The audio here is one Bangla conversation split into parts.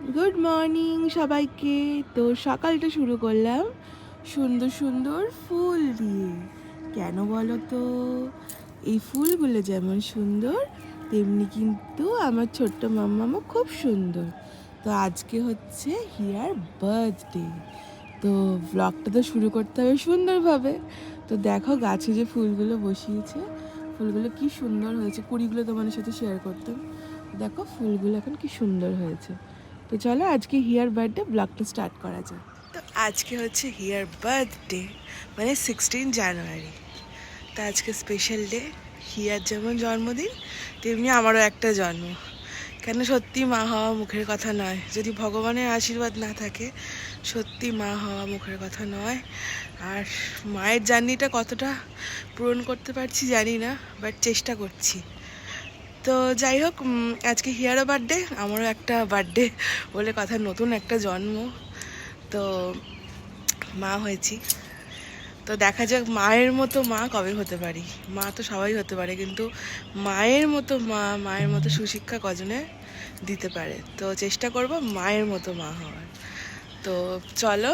গুড মর্নিং সবাইকে। তো সকালটা শুরু করলাম সুন্দর সুন্দর ফুল দিয়ে। কেন বলো তো এই ফুলগুলো যেমন সুন্দর, তেমনি কিন্তু আমার ছোট্ট মাম্মামা খুব সুন্দর। তো আজকে হচ্ছে হিয়ার বার্থডে। তো ব্লগটা তো শুরু করতে হবে সুন্দরভাবে। তো দেখো গাছে যে ফুলগুলো বসিয়েছে, ফুলগুলো কি সুন্দর হয়েছে। কুড়িগুলো তোমাদের সাথে শেয়ার করতাম। দেখো ফুলগুলো এখন কি সুন্দর হয়েছে। তো চলো আজকে হিয়ার বার্থডে ব্লগটা স্টার্ট করা যাক। তো আজকে হচ্ছে হিয়ার বার্থডে মানে সিক্সটিন জানুয়ারি তো আজকে স্পেশাল ডে হিয়ার যেমন জন্মদিন, তেমনি আমারও একটা জন্ম। কেন সত্যি মা হওয়া মুখের কথা নয়। যদি ভগবানের আশীর্বাদ না থাকে, সত্যি মা হওয়া মুখের কথা নয়। আর মায়ের জার্নিটা কতটা পূরণ করতে পারছি জানি না বাট চেষ্টা করছি। তো যাই হোক আজকে হিয়ারও বার্থডে আমারও একটা বার্থডে বলে কথা, নতুন একটা জন্ম। তো মা হয়েছি। তো দেখা যাক মায়ের মতো মা কবে হতে পারি। মা তো সবাই হতে পারে, কিন্তু মায়ের মতো মা, মায়ের মতো সুশিক্ষা কজনে দিতে পারে? তো চেষ্টা করব মায়ের মতো মা হওয়ার। তো চলো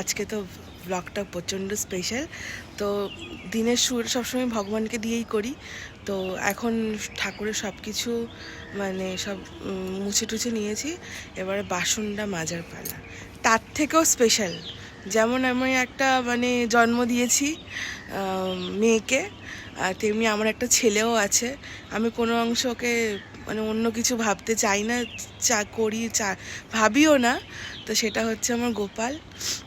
আজকে তো ব্লগটা প্রচণ্ড স্পেশাল তো দিনের সুর সবসময় ভগবানকে দিয়েই করি। তো এখন ঠাকুরের সব কিছু মানে সব মুছে টুছে নিয়েছি। এবারে বাসনটা মাজার পালা। তার থেকেও স্পেশাল যেমন আমি একটা মানে জন্ম দিয়েছি মেয়েকে। আর তেমনি আমার একটা ছেলেও আছে। আমি কোনো অংশকে মানে অন্য কিছু ভাবতে চাই না, চা করি, চা ভাবিও না। তো সেটা হচ্ছে আমার গোপাল।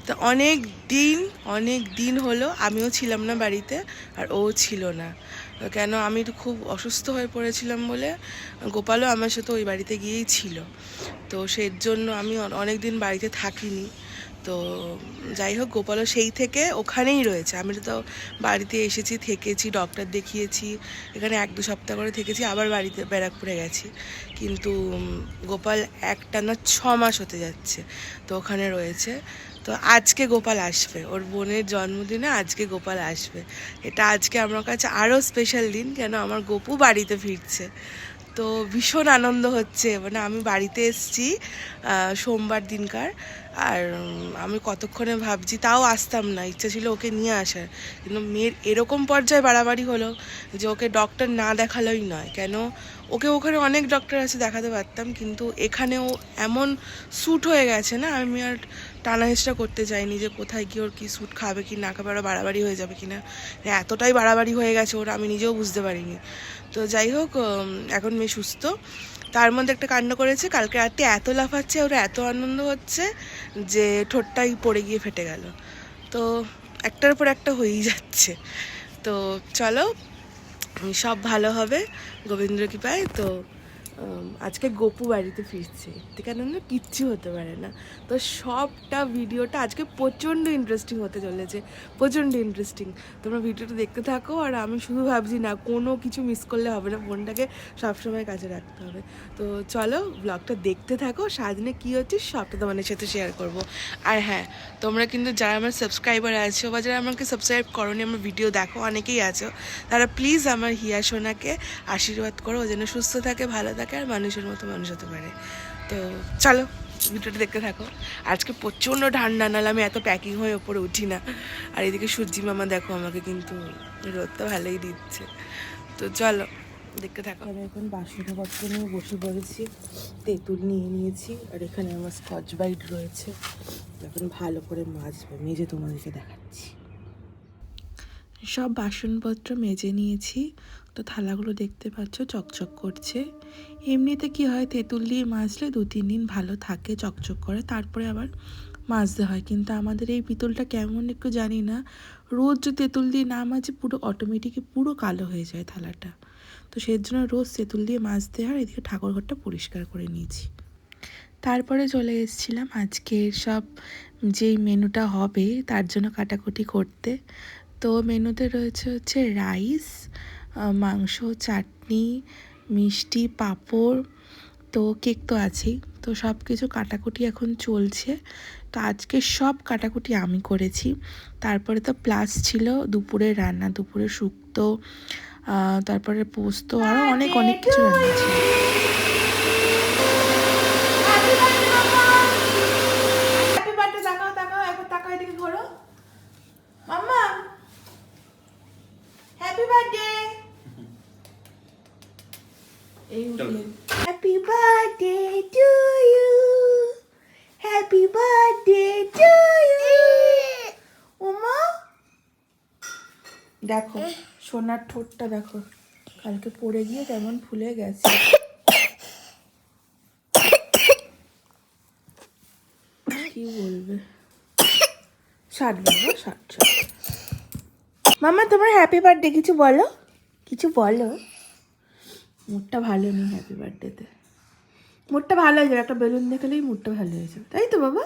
তো অনেক দিন অনেক দিন হলো আমিও ছিলাম না বাড়িতে আর ও ছিল না। কেন আমি তো খুব অসুস্থ হয়ে পড়েছিলাম বলে গোপালও আমার সাথে ওই বাড়িতে গিয়েই ছিল। তো সেই জন্য আমি অনেক দিন বাড়িতে থাকিনি। তো যাই হোক, গোপালও সেই থেকে ওখানেই রয়েছে। আমি তো বাড়িতে এসেছি, থেকেছি ডক্টর দেখিয়েছি, এখানে এক দু সপ্তাহ করে থেকেছি, আবার বাড়িতে ব্যারাকপুরে গেছি। কিন্তু গোপাল একটানা ছ মাস হতে যাচ্ছে, তো ওখানে রয়েছে। তো আজকে গোপাল আসবে, ওর বোনের জন্মদিনে আজকে গোপাল আসবে। এটা আজকে আমার কাছে আরও স্পেশাল দিন, কেন আমার গোপু বাড়িতে ফিরছে। তো ভীষণ আনন্দ হচ্ছে। মানে আমি বাড়িতে এসেছি সোমবার দিনকার। আর আমি কতক্ষণে ভাবছি তাও আসতাম না, ইচ্ছা ছিল ওকে নিয়ে আসার। কিন্তু মেয়ের এরকম পর্যায়ে বাড়াবাড়ি হলো যে ওকে ডক্টর না দেখালোই নয়। কেন? ওকে ওখানে অনেক ডক্টর আছে দেখাতে পারতাম, কিন্তু এখানেও এমন স্যুট হয়ে গেছে না, আমি আর টানা করতে চাইনি যে কোথায় কি ওর কি স্যুট খাবে কি না খাবে আরও বাড়াবাড়ি হয়ে যাবে কি না এতটাই বাড়াবাড়ি হয়ে গেছে ওর, আমি নিজেও বুঝতে পারিনি। তো যাই হোক এখন মেয়ে সুস্থ। তার মধ্যে একটা কাণ্ড করেছে, কালকে রাতে এত লাফাচ্ছে, ওরা এত আনন্দ হচ্ছে যে ঠোঁটটাই পড়ে গিয়ে ফেটে গেল। তো একটার পর একটা হয়েই যাচ্ছে। তো চলো, সব ভালো হবে গোবিন্দ কৃপায়, তো আজকে গপু বাড়িতে ফিরছে। কেন না কিচ্ছু হতে পারে না। তো সবটা ভিডিওটা আজকে প্রচণ্ড ইন্টারেস্টিং হতে চলেছে। প্রচণ্ড ইন্টারেস্টিং তোমরা ভিডিওটা দেখতে থাকো আর আমি শুধু ভাবছি, না, কোনো কিছু মিস করলে হবে না। ফোনটাকে সবসময় কাছে রাখতে হবে। তো চলো ব্লগটা দেখতে থাকো। সারাদিনে কী হচ্ছে সবটা তোমাদের সাথে শেয়ার করব। আর হ্যাঁ তোমরা কিন্তু যারা আমার সাবস্ক্রাইবার আছো বা যারা আমাকে সাবস্ক্রাইব করোনি, আমার ভিডিও দেখো, অনেকেই আছো, তারা প্লিজ আমার হিয়া সোনাকে আশীর্বাদ করো যেন সুস্থ থাকে, ভালো থাকে। আর মানুষের মতো মানুষ হতে পারে। তো চলো ভিডিওটা দেখতে থাকো। আজকে প্রচণ্ড ঠান্ডা নাহলে আমি এত প্যাকিং হয়ে ওপরে উঠি না। আর এদিকে সূর্যি মামা দেখো আমাকে কিন্তু রোদটা ভালোই দিচ্ছে। তো চলো দেখতে থাকো। আমি এখন বাসনপত্র নিয়ে বসে পড়েছি তেঁতুল নিয়ে নিয়েছি আর এখানে আমার স্কচ বাইট রয়েছে। এখন ভালো করে মাজবে মেজে তোমাদেরকে দেখাচ্ছি। সব বাসনপত্র মেজে নিয়েছি তো থালাগুলো দেখতে পাচ্ছ, চকচক করছে। এমনিতে কি হয়, তেঁতুল দিয়ে মাজলে দু, তিন দিন ভালো থাকে, চকচক করে। তারপরে আবার মাজতে হয়। কিন্তু আমাদের এই পিতলটা কেমন একটু জানি না। রোজ যদি তেঁতুল দিয়ে না মাজে, পুরো অটোমেটিকই পুরো কালো হয়ে যায় থালাটা। তো সেই জন্য রোজ তেঁতুল দিয়ে মাজতে হয়। এদিকে ঠাকুরঘরটা পরিষ্কার করে নিয়েছি। তারপরে চলে এসেছিলাম আজকের সব যেই মেনুটা হবে, তার জন্য কাটাকুটি করতে। তো মেনুতে রয়েছে হচ্ছে রাইস মাংস, চাটনি, মিষ্টি, পাঁপড়, তো কেক তো আছেই। তো সব কিছু কাটাকুটি এখন চলছে। তো আজকে সব কাটাকুটি আমি করেছি। তারপরে তো প্লাস ছিল দুপুরে রান্না, দুপুরে শুক্তো তারপরে পোস্ত আরও অনেক অনেক কিছু রান্না Happy birthday! Happy birthday to you happy birthday to you Uma দেখো সোনার ঠোঁটটা দেখো। কালকে পড়ে গিয়ে কেমন ফুলে গেছে। কি বলবে? ষাট বাবা ষাট ষাট। মামা তোমার হ্যাপি বার্থডে কিছু বলো? কিছু বলো? মুডটা ভালো নেই হ্যাপি বার্থডেতে মুডটা ভালো হয়ে যাবে, একটা বেলুন দেখলেই মুডটা ভালো হয়ে যাবে। তাই তো বাবা?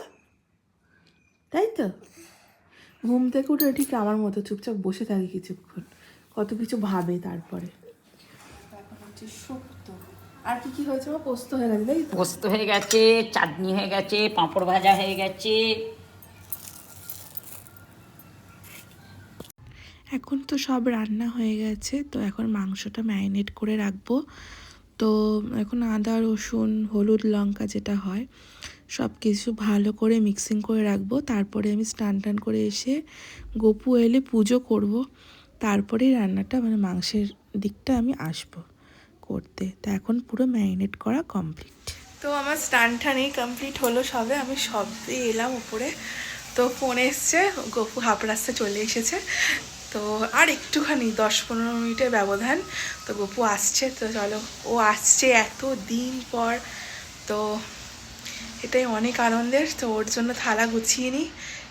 তাই তো? ঘুম থেকে উঠে ঠিক আমার মতো চুপচাপ বসে থাকে কিছুক্ষণ। কত কিছু ভাবে তারপরে। আর কি কি হয়েছে? বা পোস্ত হয়ে গেছে পোস্ত হয়ে গেছে, চাটনি হয়ে গেছে, পাঁপড় ভাজা হয়ে গেছে। এখন তো সব রান্না হয়ে গেছে, তো এখন মাংসটা ম্যারিনেট করে রাখব। তো এখন আদা, রসুন, হলুদ, লঙ্কা যেটা হয় সব কিছু ভালো করে মিক্সিং করে রাখব। তারপরে আমি স্নান টান করে এসে গপু এলে পুজো করব। তারপরেই রান্নাটা মানে মাংসের দিকটা আমি আসব করতে। তো এখন পুরো ম্যারিনেট করা কমপ্লিট। তো আমার স্নান টানই কমপ্লিট হলো সবে। আমি সবে এলাম উপরে। তো ফোন এসছে, গপু হাফ রাস্তা চলে এসেছে। তো আর একটুখানি দশ পনেরো মিনিটের ব্যবধান। তো গপু আসছে, তো চলো। ও আসছে এত দিন পর। তো এটাই অনেক আনন্দের। তো ওর জন্য থালা গুছিয়ে নিই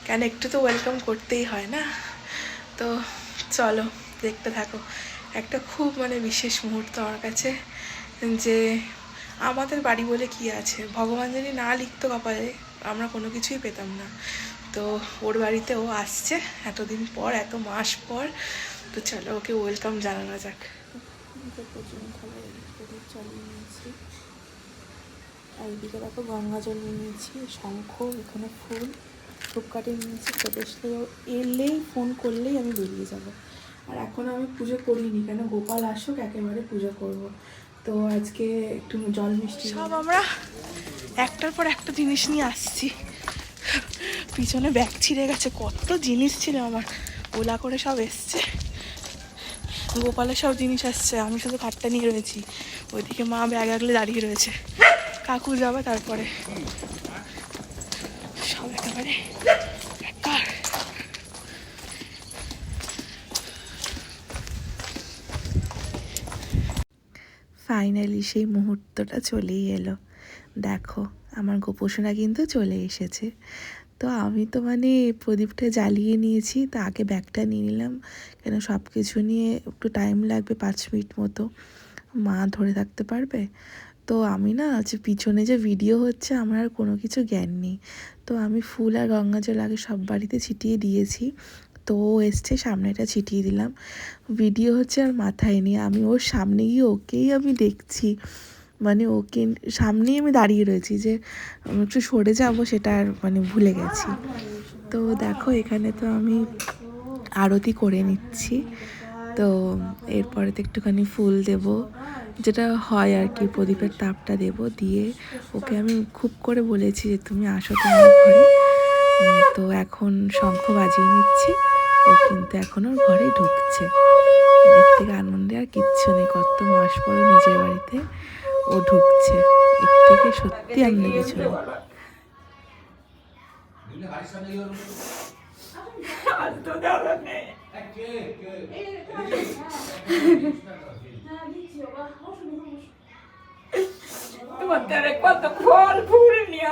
কেন একটু তো ওয়েলকাম করতেই হয় না? তো চলো, দেখতে থাকো। একটা খুব মানে বিশেষ মুহূর্ত আমার কাছে, যে আমাদের বাড়ি বলে কি আছে? ভগবান যদি না লিখতো কপালে, আমরা কোনো কিছুই পেতাম না। তো ওর বাড়িতে ও আসছে এতদিন পর এত মাস পর। তো চলো ওকে ওয়েলকাম জানানো যাক। আর এদিকে দেখো গঙ্গা জল নিয়ে নিয়েছি শঙ্খ এখানে ফুল ধূপকাঠি নিয়েছি। প্রবেশকে এলেই ফোন করলেই আমি বেরিয়ে যাব। আর এখন আমি পুজো করিনি কেন গোপাল আসুক একেবারে পুজো করব। তো আজকে একটু জল মিষ্টি সব আমরা একটার পর একটা জিনিস নিয়ে আসছি। পিছনে ব্যাগ ছিঁড়ে গেছে, কত জিনিস ছিল আমার। ওলা করে সব এসছে। গোপালের সব জিনিস আসছে, আমি শুধু খাটটা নিয়ে রয়েছি। ওইদিকে মা ব্যাগ আগলে দাঁড়িয়ে রয়েছে। কাকু যাবে তারপরে। সব একেবারে ফাইনালি সেই মুহূর্তটা চলেই এলো। দেখো, আমার গোপোষণা কিন্তু চলে এসেছে। তো আমি তো মানে প্রদীপটা জ্বালিয়ে নিয়েছি, তো আগে ব্যাগটা নিয়ে নিলাম। কেন সব কিছু নিয়ে একটু টাইম লাগবে পাঁচ মিনিট মতো। মা ধরে থাকতে পারবে? তো আমি না, যে পিছনে যে ভিডিও হচ্ছে, আমার আর কোনো কিছু জ্ঞান নেই। তো আমি ফুল আর গঙ্গা জল আগে সব বাড়িতে ছিটিয়ে দিয়েছি। তো ও এসছে সামনেটা ছিটিয়ে দিলাম। ভিডিও হচ্ছে আর মাথায় নেই। আমি ওর সামনে গিয়ে ওকেই আমি দেখছি। মানে ওকে সামনেই আমি দাঁড়িয়ে রয়েছি যে একটু সরে যাব সেটা আর মানে ভুলে গেছি। তো দেখো এখানে তো আমি আরতি করে নিচ্ছি। তো এরপরে তো একটুখানি ফুল দেব। যেটা হয় আর কি, প্রদীপের তাপটা দেব দিয়ে ওকে আমি খুব করে বলেছি যে তুমি আসো তোমার ঘরে। তো এখন শঙ্খ বাজিয়ে নিচ্ছি। ও কিন্তু এখন ওর ঘরে ঢুকছে। এর থেকে আনন্দে আর কিচ্ছু নেই, কত মাস পর নিজের বাড়িতে। ও ঢুকছে। এর থেকে সত্যি আনন্দ কিছু কত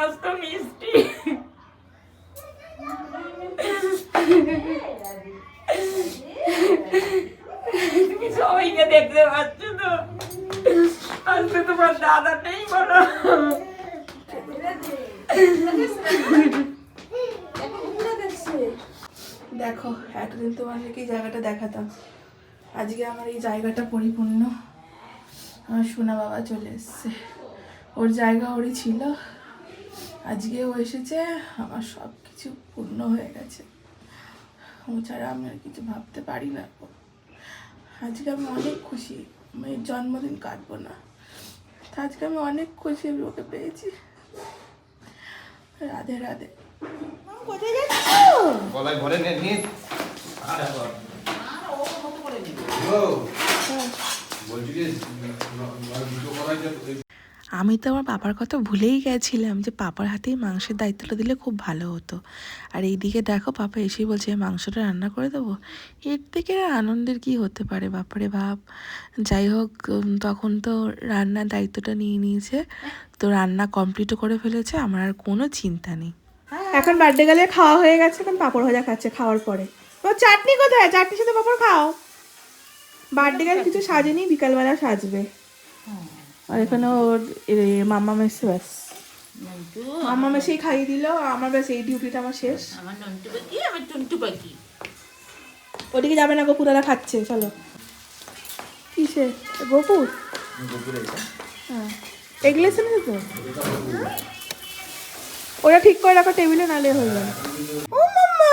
আসতো মিষ্টি। তুমি সবাইকে দেখতে পাচ্ছ তো? আজকে তোমার দাদা নেই বলো দেখো, এতদিন তোমাদেরকে এই জায়গাটা দেখাতাম। আজকে আমার এই জায়গাটা পরিপূর্ণ। আমার সোনা বাবা চলে এসছে। ওর জায়গা ওরই ছিল। আজকে ও এসেছে, আমার সব কিছু পূর্ণ হয়ে গেছে। ও ছাড়া আমি আর কিছু ভাবতে পারি না। আজকে আমি অনেক খুশি। আমি জন্মদিন কাটবো না। তো আজকে আমি অনেক খুশি আমি ওকে পেয়েছি। রাধে রাধে। কোথায় যাচ্ছ? গলায় ভরে নে নিয়ে ও বলছি যে দুটো করাই যে ওই আমি তো আমার পাপার কথা ভুলেই গেছিলাম যে পাপার হাতেই মাংসের দায়িত্বটা দিলে খুব ভালো হতো। আর এইদিকে দেখো, পাপা এসেই বলছে "এই মাংসটা রান্না করে দেবো? এর থেকে আনন্দের কি হতে পারে? বাপারে ভাব যাই হোক তখন তো রান্নার দায়িত্বটা নিয়ে নিয়েছে। তো রান্না কমপ্লিটও করে ফেলেছে, আমার আর কোনো চিন্তা নেই। এখন বার্থডে গেলে খাওয়া হয়ে গেছে, এখন পাপড় ভাজা খাচ্ছে খাওয়ার পরে। ও, চাটনি কোথায়? চাটনির সাথে পাপড় খাও। বার্থডে গেলে কিছু সাজেনি, বিকালবেলা সাজবে। আর এখানে ওর এ, মাম্মা মেসে ব্যাস। নন্টু। মাম্মা মেসেই খাইয়ে দিল আমার ব্যাস এই ডিউটিটা আমার শেষ। আমার নন্টু পাখি আমার টুনটু পাখি ওদিকে যাবে না গোপুদারা খাচ্ছে চলো। কিসে? গোপুর? হ্যাঁ। এগুলো এসে তো? ওটা ঠিক করে রাখো টেবিলে নালে হয়ে যাবে। ও মাম্মা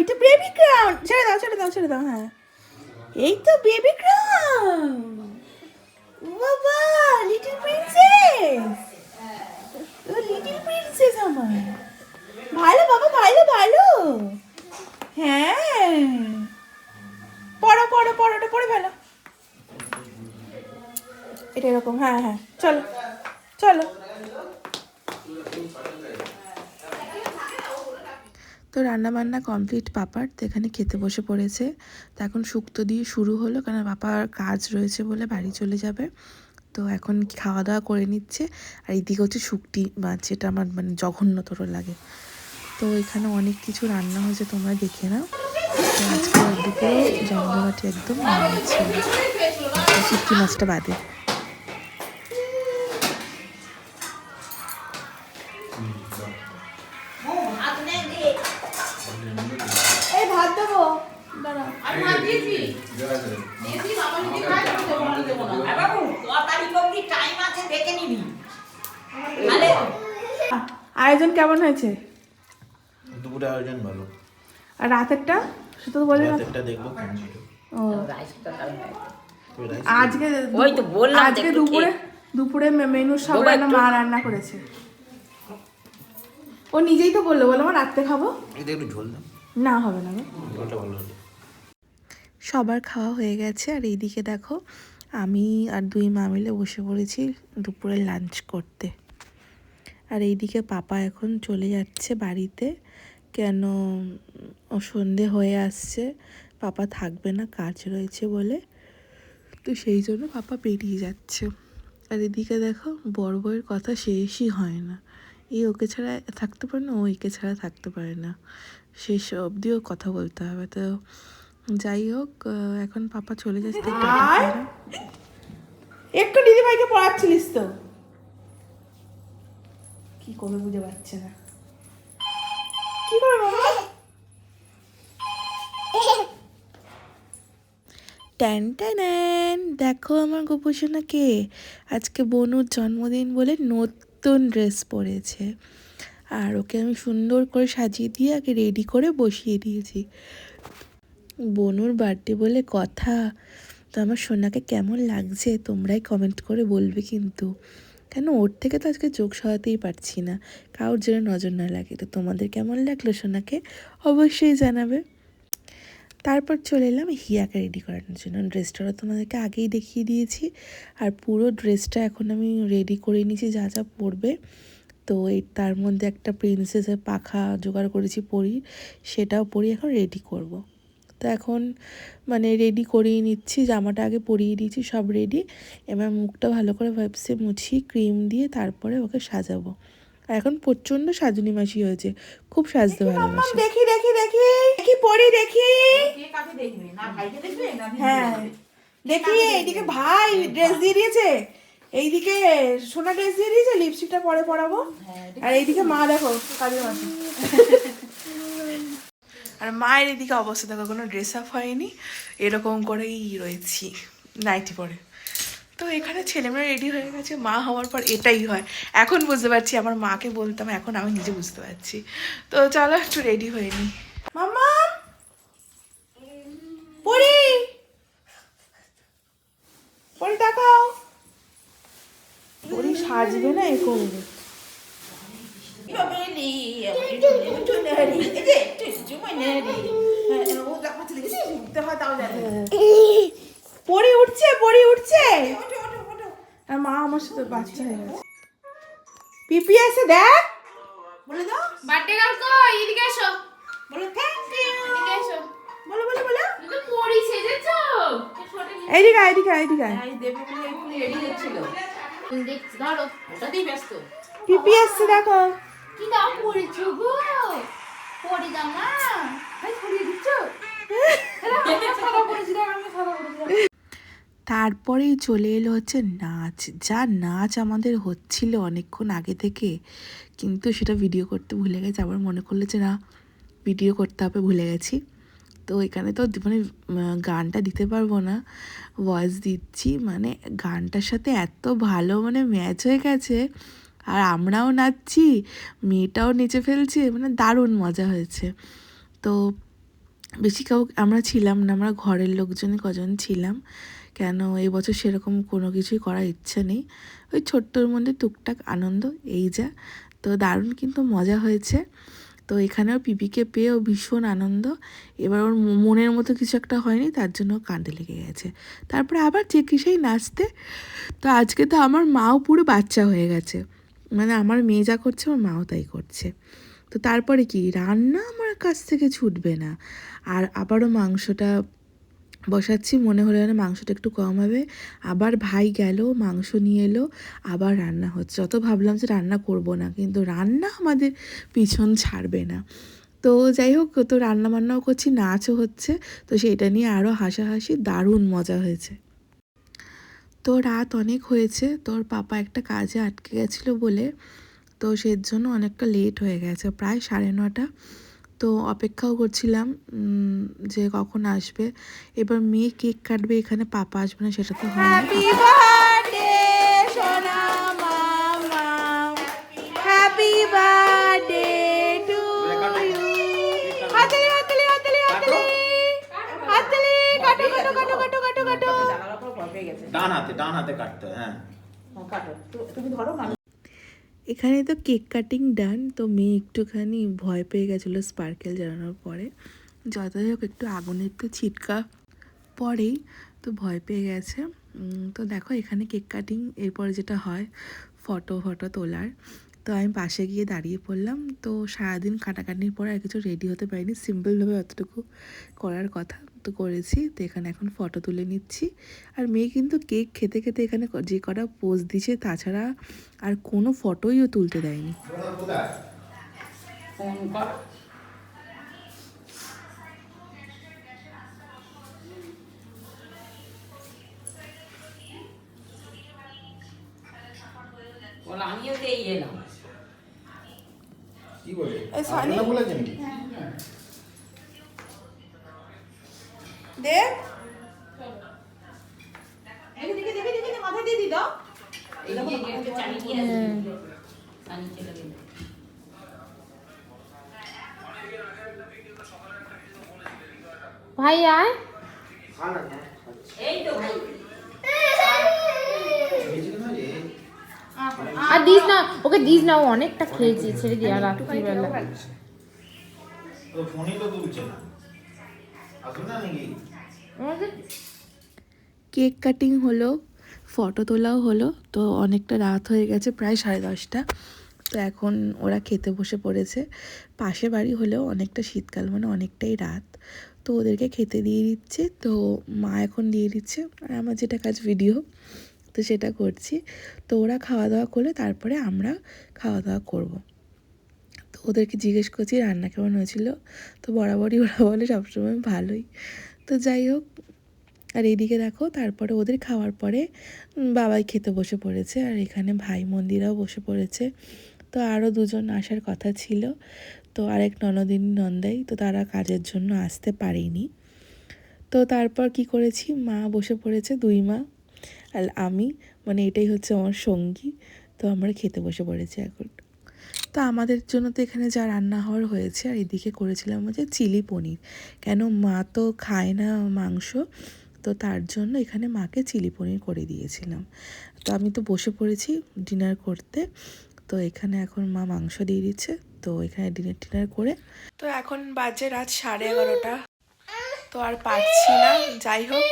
এটা বেবি ক্রাউন ছেড়ে দাও ছেড়ে দাও ছেড়ে দাও হ্যাঁ। এই তো বেবি ক্রাউন বাবা লিটল প্রিন্সেস ও লিটল প্রিন্সেস আমার। ভালো, বাবা, ভালো ভালো। হ্যাঁ। পড়ো পড়ো পড়ো, ওটা পড়ে ফেলো। এটা এরকম হ্যাঁ হ্যাঁ চলো চলো। তো রান্না বান্না কমপ্লিট পাপার, তো এখানে খেতে বসে পড়েছে। তো এখন শুক্তো দিয়ে শুরু হলো কারণ পাপার কাজ রয়েছে বলে বাড়ি চলে যাবে। তো এখন খাওয়া দাওয়া করে নিচ্ছে, আর এইদিকে হচ্ছে শুক্তি মাছ যেটা আমার মানে জঘন্যতর লাগে। তো এখানে অনেক কিছু রান্না হয়েছে, তোমরা দেখে নাও। আজকে দুপুরে জমজমাটি একদম ছিল শুক্তি মাছটা বাদে। আয়োজন কেমন হয়েছে? দুপুরে আয়োজন ভালো। আর রাতেরটা? সেটা তো বলে রাতেরটা দেখব কেমন ও। আজকে ওই তো বললাম আজকে দুপুরে দুপুরে মেনু সব রান্না মা রান্না করেছে। ও নিজেই তো বলল বলো আমার রাত্রে খাব? এটা একটু ঝোল না হবে না গো। ঝোলটা ভালো হলো সবার খাওয়া হয়ে গেছে। আর এইদিকে দেখো, আমি আর দুই মা মিলে বসে পড়েছি দুপুরে লাঞ্চ করতে। আর এইদিকে পাপা এখন চলে যাচ্ছে বাড়িতে। কেন সন্ধে হয়ে আসছে, পাপা থাকবে না, কাজ রয়েছে বলে। তো সেই জন্য পাপা বেরিয়ে যাচ্ছে। আর এদিকে দেখো, বড় বউয়ের কথা শেষই হয় না। এই ওকে ছাড়া থাকতে পারে না, ও একে ছাড়া থাকতে পারে না। শেষ অবধিও কথা বলতে হবে। তো যাই হোক এখন পাপা চলে যাচ্ছে? করে। একটু দিদিভাইকে পড়াচ্ছিলিস তো? কি করবে বুঝে পাচ্ছে না। কি করে ট্যান ট্যান দেখো আমার গোপোষণাকে আজকে বনুর জন্মদিন বলে নতুন ড্রেস পরেছে। আর ওকে আমি সুন্দর করে সাজিয়ে দিয়ে আগে রেডি করে বসিয়ে দিয়েছি। বনুর বার্থডে বলে কথা। তো আমার সোনাকে কেমন লাগছে তোমরাই কমেন্ট করে বলবে কিন্তু। কেন? ওর থেকে তো আজকে চোখ সরাতেই পারছি না। কারোর যেন নজর না লাগে। তো তোমাদের কেমন লাগল সোনাকে? অবশ্যই জানাবে। তারপর চলে এলাম হিয়াকে রেডি করানোর জন্য। ড্রেসটা তোমাদেরকে আগেই দেখিয়ে দিয়েছি। আর পুরো ড্রেসটা এখন আমি রেডি করে নিয়েছি, যা যা পরবে। তো এই তার মধ্যে একটা প্রিন্সেসের পাখা জোগাড় করেছি পরি। সেটাও পরি, এখন রেডি করব। তো এখন মানে রেডি করিয়ে নিচ্ছি জামাটা আগে পরিয়ে দিয়েছি সব রেডি এবার মুখটা ভালো করে ভাবছে মুছি ক্রিম দিয়ে তারপরে ওকে সাজাবো। আর এখন প্রচণ্ড সাজুনি মাসি হয়েছে খুব সাজতে ভালোবাসে। দেখি দেখি দেখি। দেখি পড়ি দেখি। হ্যাঁ। দেখি এইদিকে ভাই ড্রেস দিয়ে দিয়েছে। এইদিকে সোনা ড্রেস দিয়ে দিয়েছে লিপস্টিকটা পরে পরাবো। আর এইদিকে মা দেখো কাজের মাসি। আর মায়ের এদিকে অবস্থা, দেখো, কোনো ড্রেস আপ হয়নি। এরকম করেই রয়েছি নাইটি পরে। তো এখানে ছেলেমেয়েরা রেডি হয়ে গেছে, মা হওয়ার পর এটাই হয়। এখন বুঝতে পারছি, আমার মাকে বলতাম, এখন আমি নিজে বুঝতে পারছি। তো চলো, একটু রেডি হয়ে নি। মামা সাজবে না এ করবে? পরি উঠছে পরি উঠছে। আর মা আমার সাথে বাচ্চা হয়ে গেছে। পিপি এসে দেখ। বলে দাও। বার্থডে গার্ল কই? এদিকে এসো। বলো থ্যাংক ইউ এদিকে এসো। বলো বলো বলো। তুমি তো পরি সেজেছো এইদিকে আয়, এইদিকে আয়, এইদিকে বলে এক্ষুনি রেডি হচ্ছিল। দেখছি ধরো। ওটাতেই ব্যস্ত। পিপি এসছে দেখো। কি দাও পড়েছো গো? দাও না দিচ্ছ? তারপরেই চলে এলো হচ্ছে নাচ। যা নাচ আমাদের হচ্ছিল অনেকক্ষণ আগে থেকে কিন্তু সেটা ভিডিও করতে ভুলে গেছে। আবার মনে করল যে না ভিডিও করতে হবে ভুলে গেছি। তো এখানে তো মানে গানটা দিতে পারব না ভয়েস দিচ্ছি। মানে গানটার সাথে এত ভালো মানে ম্যাচ হয়ে গেছে আর আমরাও নাচছি, মেয়েটাও নেচে ফেলছে মানে দারুণ মজা হয়েছে। তো বেশি কেউ, আমরা ছিলাম না, আমরা ঘরের লোকজনই কজন ছিলাম। কেন এই বছর সেরকম কোনো কিছুই করার ইচ্ছে নেই। ওই ছোট্টর মধ্যে টুকটাক আনন্দ, এই যা। তো দারুণ কিন্তু মজা হয়েছে। তো এখানেও পিপিকে পেয়েও ভীষণ আনন্দ। এবার ওর মনের মতো কিছু একটা হয়নি, তার জন্য কাঁদে লেগে গেছে। তারপরে আবার যে কিসেই নাচতে, তো আজকে তো আমার মাও পুরো বাচ্চা হয়ে গেছে। মানে আমার মেয়ে যা করছে, আমার মাও তাই করছে। তো তারপরে কি? রান্না আমার কাছ থেকে ছুটবে না। আর আবারও মাংসটা বসাচ্ছি, মনে হলো না মাংসটা একটু কম হবে। আবার ভাই গেল, মাংস নিয়ে এলো, আবার রান্না হচ্ছে। অত ভাবলাম যে রান্না করব না, কিন্তু রান্না আমাদের পিছন ছাড়বে না। তো যাই হোক, তো রান্না বান্নাও করছি, নাচও হচ্ছে। তো সেটা নিয়ে আরও হাসাহাসি, দারুণ মজা হয়েছে। তো রাত অনেক হয়েছে, তোর পাপা একটা কাজে আটকে গেছিল বলে, তো সের জন্য অনেকটা লেট হয়ে গেছে, প্রায় সাড়ে নটা। তো অপেক্ষাও করছিলাম যে কখন আসবে। এবার মেয়ে কেক কাটবে, এখানে পাপা আসবে না, সেটা তো হয় হ্যাপি ডান হাতে ডান হাতে কাটতে হয়, হ্যাঁ কাটো। তুমি ধরো এখানে তো কেক কাটিং ডান তো মেয়ে একটুখানি ভয় পেয়ে গেছিল স্পার্কেল জ্বালানোর পরে। যতই হোক একটু আগুনের তো ছিটকা পরেই তো ভয় পেয়ে গেছে। তো দেখো এখানে কেক কাটিং এরপরে যেটা হয় ফটো ফটো তোলার। তো আমি পাশে গিয়ে দাঁড়িয়ে পড়লাম তো সারাদিন কাটাকাটির পরে আর কিছু রেডি হতে পারিনি। সিম্পলভাবে অতটুকু করার কথা। তো করেছি তো এখানে এখন ফটো তুলে নিচ্ছি। আর মেয়ে কিন্তু কেক খেতে খেতে এখানে যে কটা পোজ দিছে তাছাড়া আর কোনো ফটোইও তুলতে দেয়নি। আমিও তো এই এলাম। কি বলে? এই সানি? আপনারা বলেছেন কি দে। দিয়ে দাও। ভাই আয়। এই তো ভাই। খেয়েছিল না রে? আর দিস না ওকে দিস না ও অনেকটা খেয়েছে ছেড়ে দিয়ে আর রাত্রিবেলা তো ফোনই তো তুলছে না। আসবে না নাকি? কেক কাটিং হলো, ফটো তোলাও হলো, তো অনেকটা রাত হয়ে গেছে, প্রায় সাড়ে দশটা। তো এখন ওরা খেতে বসে পড়েছে। পাশে বাড়ি হলেও অনেকটা শীতকাল মানে অনেকটাই রাত। তো ওদেরকে খেতে দিয়ে দিচ্ছে, তো মা এখন দিয়ে দিচ্ছে, আর আমার যেটা কাজ ভিডিও তো সেটা করছি। তো ওরা খাওয়া দাওয়া করলে তারপরে আমরা খাওয়া দাওয়া করব। তো ওদেরকে জিজ্ঞেস করছি, রান্না কেমন হয়েছিল? তো বরাবরই ওরা বলে, সবসময় ভালোই। তো যাই হোক, আর এইদিকে দেখো, তারপরে ওদের খাওয়ার পরে বাবাই খেতে বসে পড়েছে, আর এখানে ভাই মন্দিরাও বসে পড়েছে। তো আরও দুজন আসার কথা ছিল। তো আরেক ননদিনী নন্দাই, তো তারা কাজের জন্য আসতে পারেনি। তো তারপর কি করেছি, মা বসে পড়েছে, দুই মা আর আমি মানে এটাই হচ্ছে আমার সঙ্গী, তো আমরা খেতে বসে পড়েছি এখন। তো আমাদের জন্য তো এখানে যা রান্না হওয়ার হয়েছে আর এদিকে করেছিলাম হচ্ছে চিলি পনির। কেন মা তো খায় না মাংস তো তার জন্য এখানে মাকে চিলি পনির করে দিয়েছিলাম। তো আমি তো বসে পড়েছি ডিনার করতে তো এখানে এখন মা মাংস দিয়ে দিচ্ছে তো এখানে ডিনার টিনার করে তো এখন বাজে রাত সাড়ে এগারোটা। তো আর পারছি না যাই হোক।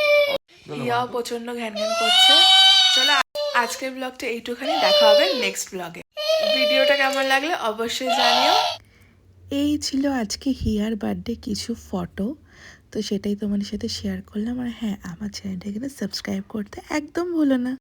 হিয়াও প্রচণ্ড ঘ্যান ঘ্যান করছে। চলো আজকের ব্লগটা এইটুখানি, দেখা হবে নেক্সট ব্লগে ভিডিওটা কেমন লাগলে অবশ্যই জানিও। এই ছিল আজকে হিয়ার বার্থডে কিছু ফটো তো সেটাই তোমাদের সাথে শেয়ার করলাম। আর হ্যাঁ আমার চ্যানেলটা এখানে সাবস্ক্রাইব করতে একদম ভুলো না।